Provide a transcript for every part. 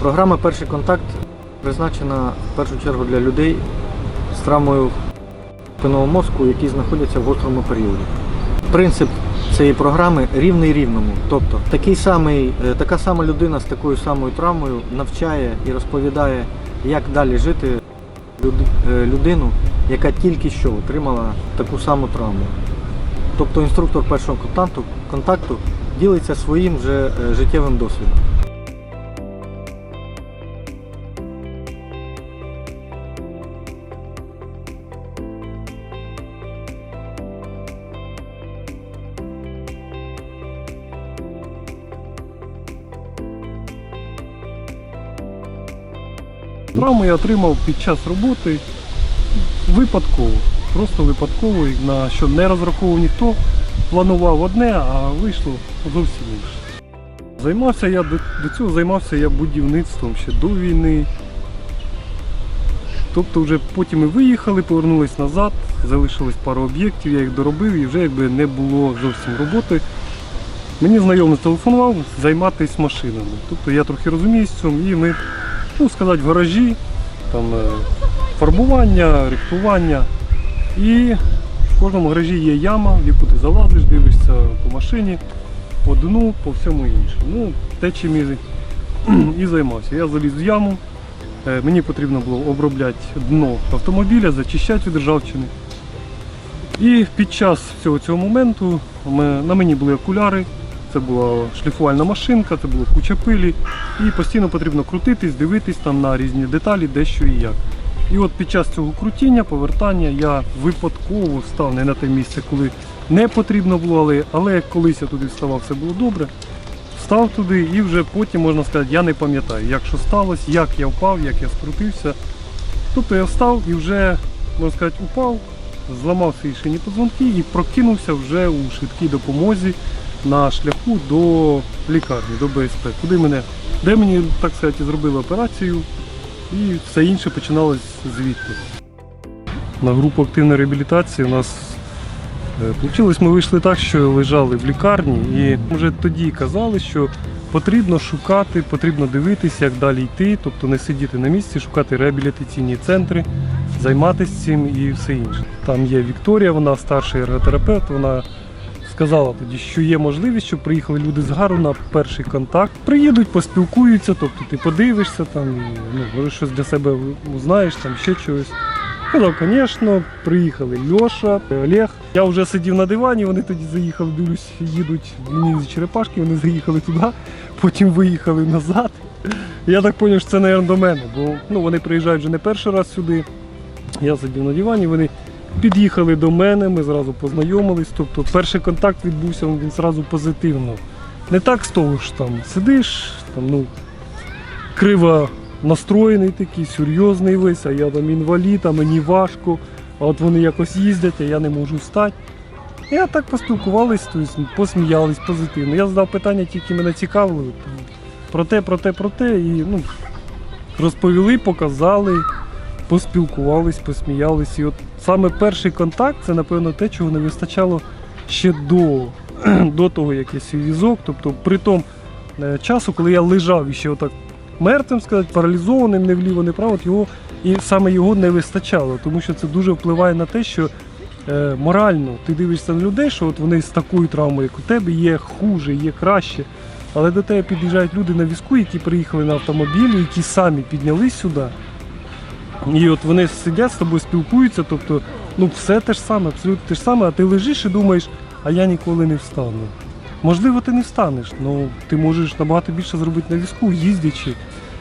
Програма Перший контакт призначена в першу чергу для людей з травмою спинного мозку, які знаходяться в гострому періоді. Принцип цієї програми рівний рівному. Тобто такий самий, е, така сама людина з такою самою травмою навчає і розповідає, як далі жити е, людину, яка тільки що отримала таку саму травму. Тобто інструктор першого контакту, контакту ділиться своїм же е, життєвим досвідом. Травму я отримав під час роботи випадково. Просто випадково, на що не розраховував ніхто. Планував одне, а вийшло зовсім інше. Займався я до, цього займався я будівництвом ще до війни. Тобто вже потім ми виїхали, повернулись назад, залишилось пару об'єктів, я їх доробив і вже якби не було зовсім роботи. Мені знайомий телефонував займатися машинами. Тобто я трохи розуміюсь в цьому і ми ну, сказати, в гаражі, там е, фарбування, рихтування. І в кожному гаражі є яма, в яку ти залазиш, дивишся по машині, по дну, по всьому іншому. Ну, те, чим і, і займався. Я заліз в яму, е, мені потрібно було обробляти дно автомобіля, зачищати від ржавчини. І під час всього цього моменту на мені були окуляри, це була шліфувальна машинка, це була куча пилі. І постійно потрібно крутитись, дивитись там на різні деталі, де що і як. І от під час цього крутіння, повертання я випадково став не на те місце, коли не потрібно було, але, але як колись я туди вставав, все було добре. Встав туди і вже потім можна сказати, я не пам'ятаю, як що сталося, як я впав, як я скрутився. Тобто я встав і вже, можна сказати, упав, зламав свої шині позвонки і прокинувся вже у швидкій допомозі на шляху до лікарні, до БСП, куди мене, де мені, так сказати, зробили операцію, і все інше починалось звідти. На групу активної реабілітації у нас вийшло, ми вийшли так, що лежали в лікарні, і вже тоді казали, що потрібно шукати, потрібно дивитися, як далі йти, тобто не сидіти на місці, шукати реабілітаційні центри, займатися цим і все інше. Там є Вікторія, вона старший ерготерапевт, вона сказала тоді, що є можливість, щоб приїхали люди з Гару на перший контакт. Приїдуть, поспілкуються, тобто ти подивишся там, ну, щось для себе узнаєш, там ще чогось. Казав, звісно, приїхали Льоша, Олег. Я вже сидів на дивані, вони тоді заїхали, дивлюсь, їдуть в з черепашки, вони заїхали туди, потім виїхали назад. Я так зрозумів, що це, мабуть, до мене, бо ну, вони приїжджають вже не перший раз сюди. Я сидів на дивані, вони під'їхали до мене, ми зразу познайомились. Тобто перший контакт відбувся він зразу позитивно. Не так з того ж там сидиш, там, ну, криво настроєний такий, серйозний весь, а я там інвалід, а мені важко, а от вони якось їздять, а я не можу встати. Я так поспілкувались, тобто, посміялись позитивно. Я задав питання, ті, які мене цікавили. Про те, про те, про те. І ну, розповіли, показали, поспілкувались, посміялись. І от саме перший контакт це, напевно, те, чого не вистачало ще до, до того, як я свій візок. Тобто при тому е, часу, коли я лежав і отак мертвим, сказати, паралізованим, не вліво, не вправо, от його, і саме його не вистачало, тому що це дуже впливає на те, що е, морально ти дивишся на людей, що от вони з такою травмою, як у тебе, є хуже, є краще. Але до тебе під'їжджають люди на візку, які приїхали на автомобілі, які самі піднялись сюди. І от вони сидять з тобою, спілкуються, тобто ну все те ж саме, абсолютно те ж саме, а ти лежиш і думаєш, а я ніколи не встану. Можливо, ти не встанеш, але ти можеш набагато більше зробити на візку, їздячи.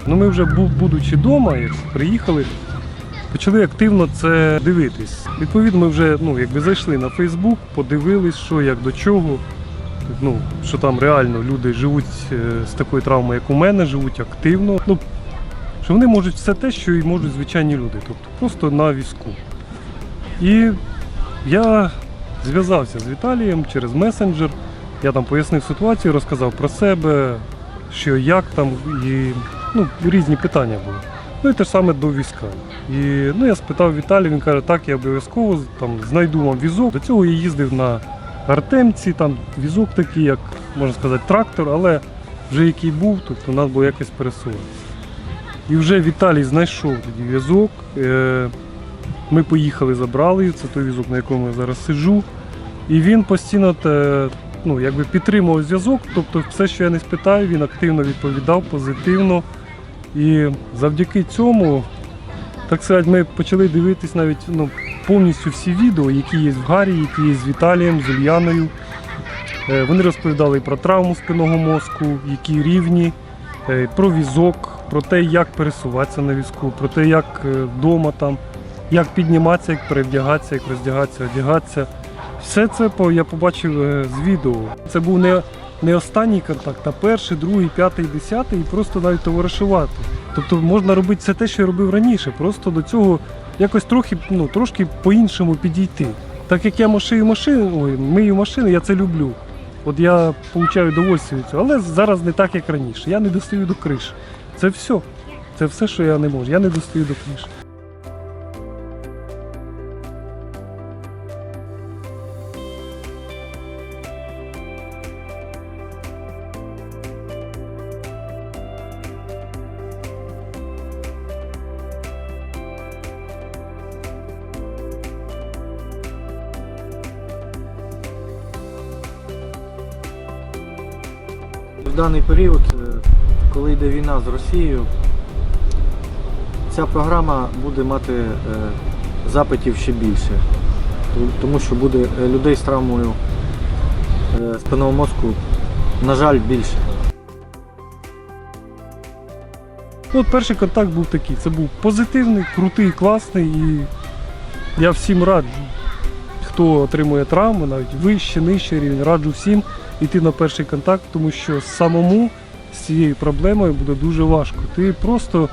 Ну ми вже будучи вдома, приїхали, почали активно це дивитись. Відповідно, ми вже ну, якби зайшли на Фейсбук, подивились, що як до чого. Ну, що там реально люди живуть е, з такою травмою, як у мене, живуть активно. Ну, що вони можуть все те, що і можуть звичайні люди, тобто просто на візку. І я зв'язався з Віталієм через месенджер. Я там пояснив ситуацію, розказав про себе, що як там, і ну, різні питання були. Ну і те ж саме до війська. І ну, я спитав Віталія, він каже, так, я обов'язково там, знайду вам візок. До цього я їздив на Артемці, там візок такий, як можна сказати, трактор, але вже який був, тобто нас було якось пересувати. І вже Віталій знайшов тоді візок. Е, Ми поїхали, забрали. Це той візок, на якому я зараз сиджу. І він постійно ну, якби підтримував зв'язок. Тобто, все, що я не спитаю, він активно відповідав, позитивно. І завдяки цьому, так сказати, ми почали дивитись навіть ну, повністю всі відео, які є в Гарі, які є з Віталієм, з Ульяною. Е, Вони розповідали про травму спинного мозку, які рівні, е, про візок, про те, як пересуватися на візку, про те, як вдома там, як підніматися, як перевдягатися, як роздягатися, одягатися. Все це я побачив е, з відео. Це був не, не останній контакт, а перший, другий, п'ятий, десятий, і просто навіть товаришувати. Тобто можна робити все те, що я робив раніше, просто до цього якось трохи, ну, трошки по-іншому підійти. Так як я машину машину, ой, мию машини, я це люблю. От я получаю удовольствие від цього, але зараз не так, як раніше. Я не достаю до криші. Це все. Це все, що я не можу. Я не достаю до криші. В даний період, коли йде війна з Росією, ця програма буде мати е, запитів ще більше, тому що буде е, людей з травмою е, спинного мозку, на жаль, більше. Ну, перший контакт був такий. Це був позитивний, крутий, класний. І я всім раджу, хто отримує травми, навіть вище, нижче рівень, раджу всім йти на перший контакт, тому що самому з цією проблемою буде дуже важко. Ти просто,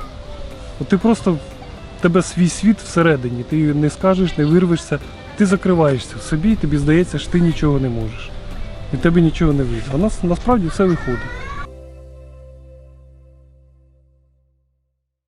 ти просто в тебе свій світ всередині, ти не скажеш, не вирвешся, ти закриваєшся в собі, і тобі здається, що ти нічого не можеш. І тебе нічого не вийде. А нас насправді все виходить.